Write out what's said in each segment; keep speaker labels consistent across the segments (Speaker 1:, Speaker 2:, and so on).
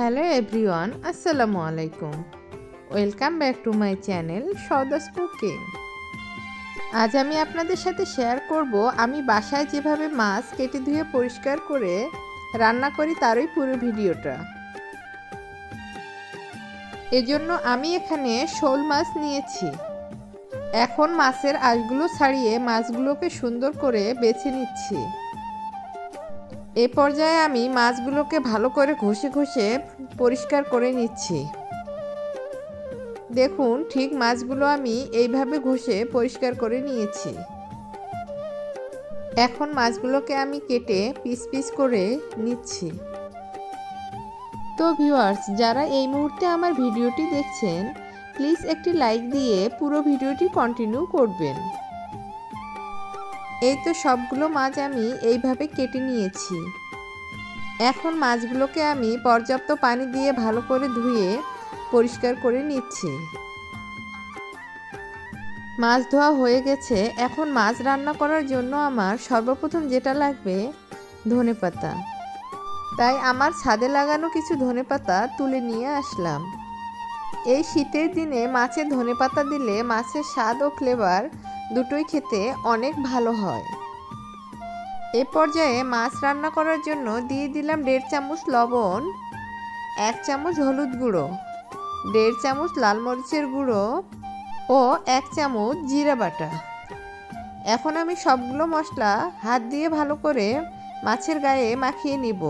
Speaker 1: Hello everyone, আসসালামু আলাইকুম। Welcome back to my channel Sadas cooking আজ আমি আপনাদের সাথে শেয়ার করব, আমি বাসায় যেভাবে মাছ কেটে ধুয়ে পরিষ্কার করে রান্না করি তারই পুরো ভিডিওটা। এজন্য আমি এখানে শোল মাছ নিয়েছি। এখন মাছের আঁশগুলো ছাড়িয়ে মাছগুলোকে সুন্দর করে বেছে নিচ্ছি। এ পর্যায়ে আমি মাছগুলোকে ভালো করে ঘষে ঘষে পরিষ্কার করে নিচ্ছি। দেখুন, ঠিক মাছগুলো আমি এইভাবে ঘষে পরিষ্কার করে নিয়েছি। এখন মাছগুলোকে আমি কেটে পিস পিস করে নিচ্ছি। তো ভিউয়ার্স, যারা এই মুহূর্তে আমার ভিডিওটি দেখছেন, প্লিজ একটি লাইক দিয়ে পুরো ভিডিওটি কন্টিনিউ করবেন। এই তো সবগুলো মাছ আমি এইভাবে কেটে নিয়েছি। এখন মাছগুলোকে আমি পর্যাপ্ত পানি দিয়ে ভালো করে ধুয়ে পরিষ্কার করে নিচ্ছি। মাছ ধোয়া হয়ে গেছে। এখন মাছ রান্না করার জন্য আমার সর্বপ্রথম যেটা লাগবে ধনে পাতা। তাই আমার ছাদে লাগানো কিছু ধনে পাতা তুলে নিয়ে আসলাম। এই শীতের দিনে মাছে ধনে পাতা দিলে মাছের স্বাদ ও ফ্লেভার দুটোই খেতে অনেক ভালো হয়। এ পর্যায়ে মাছ রান্না করার জন্য দিয়ে দিলাম দেড় চামচ লবণ, এক চামচ হলুদ গুঁড়ো, দেড় চামচ লাল মরিচের গুঁড়ো ও এক চামচ জিরা বাটা। এখন আমি সবগুলো মশলা হাত দিয়ে ভালো করে মাছের গায়ে মাখিয়ে নিব।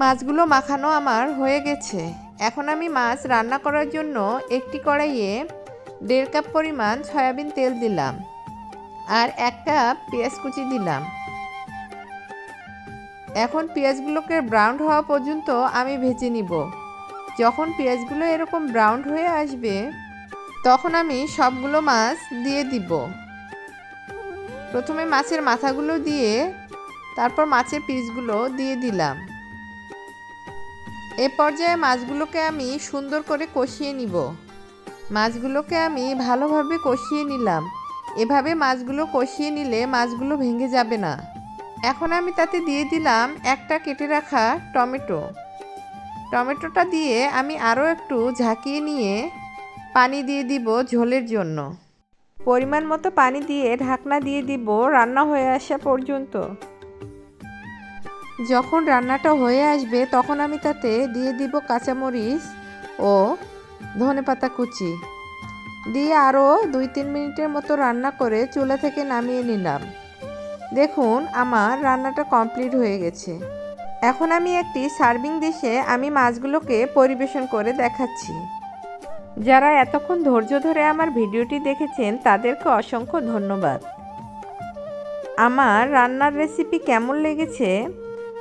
Speaker 1: মাছগুলো মাখানো আমার হয়ে গেছে। এখন আমি মাছ রান্না করার জন্য একটি কড়াইয়ে দেড় কাপ পরিমাণ সয়াবিন তেল দিলাম। আর এক কাপ পেঁয়াজ কুচি দিলাম। এখন পেঁয়াজগুলোকে ব্রাউন হওয়া পর্যন্ত আমি ভেজে নিব। যখন পেঁয়াজগুলো এরকম ব্রাউন হয়ে আসবে, তখন আমি সবগুলো মাছ দিয়ে দিব। প্রথমে মাছের মাথাগুলো দিয়ে, তারপর মাছের পিসগুলো দিয়ে দিলাম। এ পর্যায়ে মাছগুলোকে আমি সুন্দর করে কষিয়ে নিব। মাছগুলোকে আমি ভালোভাবে কষিয়ে নিলাম। এভাবে মাছগুলো কষিয়ে নিলে মাছগুলো ভেঙে যাবে না। এখন আমি তাতে দিয়ে দিলাম একটা কেটে রাখা টমেটো। টমেটোটা দিয়ে আমি আরও একটু ঝাঁকিয়ে নিয়ে পানি দিয়ে দিব ঝোলের জন্য। পরিমাণ মতো পানি দিয়ে ঢাকনা দিয়ে দিব রান্না হয়ে আসা পর্যন্ত। যখন রান্নাটা হয়ে আসবে তখন আমি তাতে দিয়ে দিব কাঁচামরিচ ও ধনেপাতা কুচি। দিয়ে আরও দুই তিন মিনিটের মতো রান্না করে চুলা থেকে নামিয়ে নিলাম। দেখুন, আমার রান্নাটা কমপ্লিট হয়ে গেছে। এখন আমি একটি সার্ভিং ডিশে আমি মাছগুলোকে পরিবেশন করে দেখাচ্ছি। যারা এতক্ষণ ধৈর্য ধরে আমার ভিডিওটি দেখেছেন, তাদেরকে অসংখ্য ধন্যবাদ। আমার রান্নার রেসিপি কেমন লেগেছে,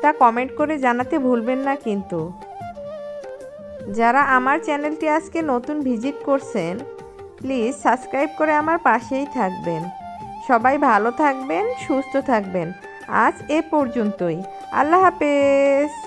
Speaker 1: তা কমেন্ট করে জানাতে ভুলবেন না কিন্তু। যারা আমার চ্যানেলটি আজকে নতুন ভিজিট করছেন প্লিজ সাবস্ক্রাইব করে আমার পাশেই থাকবেন। সবাই ভালো থাকবেন, সুস্থ থাকবেন। আজ এ পর্যন্তই। আল্লাহ হাফেজ।